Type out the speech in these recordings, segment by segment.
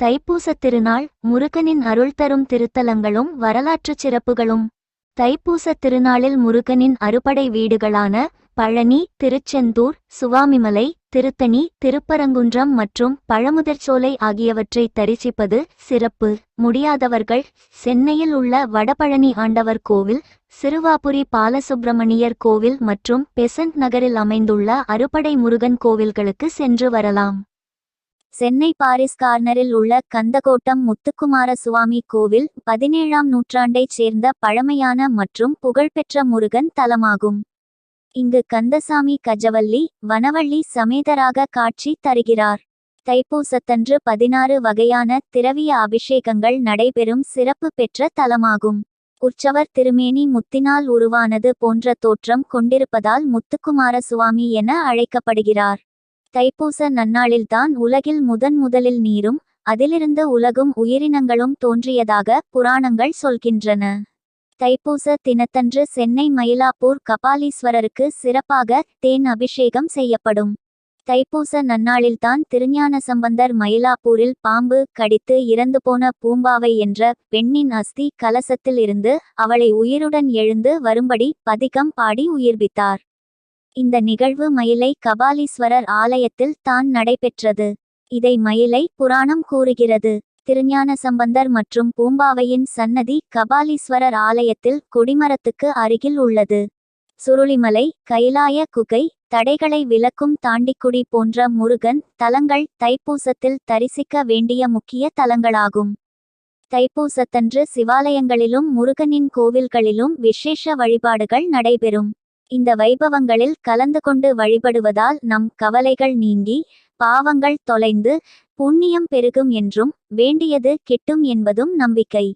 தைப்பூசத் திருநாள் முருகனின் அருள் தரும் திருத்தலங்களும் வரலாற்றுச் சிறப்புகளும். தைப்பூசத் திருநாளில் முருகனின் அறுபடை வீடுகளான பழனி திருச்செந்தூர் சுவாமிமலை திருத்தணி திருப்பரங்குன்றம் மற்றும் பழமுதிர்ச்சோலை ஆகியவற்றை தரிசிப்பது சிறப்பு. முடியாதவர்கள் சென்னையில் உள்ள வடபழனி ஆண்டவர் கோவில் சிறுவாபுரி பாலசுப்பிரமணியர் கோவில் மற்றும் பெசன்ட் நகரில் அமைந்துள்ள அறுபடை முருகன் கோவில்களுக்கு சென்று வரலாம். சென்னை பாரிஸ் கார்னரில் உள்ள கந்தகோட்டம் முத்துக்குமார சுவாமி கோவில் பதினேழாம் நூற்றாண்டைச் சேர்ந்த பழமையான மற்றும் புகழ்பெற்ற முருகன் தலமாகும். இங்கு கந்தசாமி கஜவல்லி வனவள்ளி சமேதராக காட்சி தருகிறார். தைப்பூசத்தன்று பதினாறு வகையான திரவிய அபிஷேகங்கள் நடைபெறும் சிறப்பு பெற்ற தலமாகும். உற்சவர் திருமேனி முத்தினால் உருவானது போன்ற தோற்றம் கொண்டிருப்பதால் முத்துக்குமார சுவாமி என அழைக்கப்படுகிறார். தைப்பூச நன்னாளில்தான் உலகில் முதன் முதலில் நீரும் அதிலிருந்து உலகும் உயிரினங்களும் தோன்றியதாக புராணங்கள் சொல்கின்றன. தைப்பூச தினத்தன்று சென்னை மயிலாப்பூர் கபாலீஸ்வரருக்கு சிறப்பாக தேன் அபிஷேகம் செய்யப்படும். தைப்பூச நன்னாளில்தான் திருஞான சம்பந்தர் மயிலாப்பூரில் பாம்பு கடித்து இறந்து போன பூம்பாவை என்ற பெண்ணின் அஸ்தி கலசத்தில் இருந்து அவளை உயிருடன் எழுந்து வரும்படி பதிகம் பாடி உயிர்ப்பித்தார். இந்த நிகழ்வு மயிலை கபாலீஸ்வரர் ஆலயத்தில் தான் நடைபெற்றது. இதை மயிலை புராணம் கூறுகிறது. திருஞான சம்பந்தர் மற்றும் பூம்பாவையின் சன்னதி கபாலீஸ்வரர் ஆலயத்தில் கொடிமரத்துக்கு அருகில் உள்ளது. சுருளிமலை கைலாய குகை தடைகளை விலக்கும் தாண்டிக்குடி போன்ற முருகன் தலங்கள் தைப்பூசத்தில் தரிசிக்க வேண்டிய முக்கிய தலங்களாகும். தைப்பூசத்தன்று சிவாலயங்களிலும் முருகனின் கோவில்களிலும் விசேஷ வழிபாடுகள் நடைபெறும். இந்த வைபவங்களில் கலந்து கொண்டு வழிபடுவதால் நம் கவலைகள் நீங்கி பாவங்கள் தொலைந்து புண்ணியம் பெருகும் என்றும் வேண்டியது கிட்டும் என்பதும் நம்பிக்கை.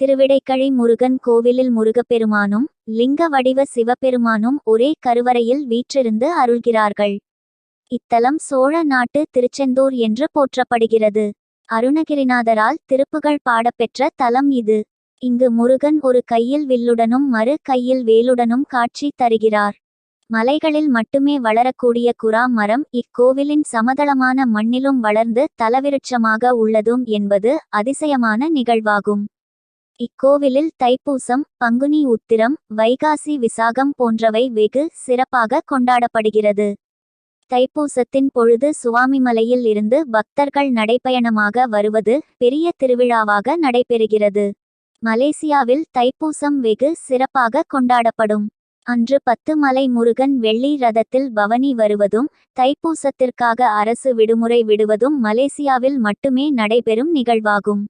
திருவிடைக்கழி முருகன் கோவிலில் முருகப்பெருமானும் லிங்க வடிவ சிவபெருமானும் ஒரே கருவறையில் வீற்றிருந்து அருள்கிறார்கள். இத்தலம் சோழ நாட்டு திருச்செந்தூர் என்று போற்றப்படுகிறது. அருணகிரிநாதரால் திருப்புகழ் பாடப்பெற்ற தலம் இது. இங்கு முருகன் ஒரு கையில் வில்லுடனும் மறு கையில் வேலுடனும் காட்சி தருகிறார். மலைகளில் மட்டுமே வளரக்கூடிய குரா மரம் இக்கோவிலின் சமதளமான மண்ணிலும் வளர்ந்து தலவிருட்சமாக உள்ளதும் என்பது அதிசயமான நிகழ்வாகும். இக்கோவிலில் தைப்பூசம் பங்குனி உத்திரம் வைகாசி விசாகம் போன்றவை வெகு சிறப்பாக கொண்டாடப்படுகிறது. தைப்பூசத்தின் பொழுது சுவாமிமலையில் இருந்து பக்தர்கள் நடைப்பயணமாக வருவது பெரிய திருவிழாவாக நடைபெறுகிறது. மலேசியாவில் தைப்பூசம் வெகு சிறப்பாக கொண்டாடப்படும். அன்று பத்து மலை முருகன் வெள்ளி ரதத்தில் பவனி வருவதும் தைப்பூசத்திற்காக அரசு விடுமுறை விடுவதும் மலேசியாவில் மட்டுமே நடைபெறும் நிகழ்வாகும்.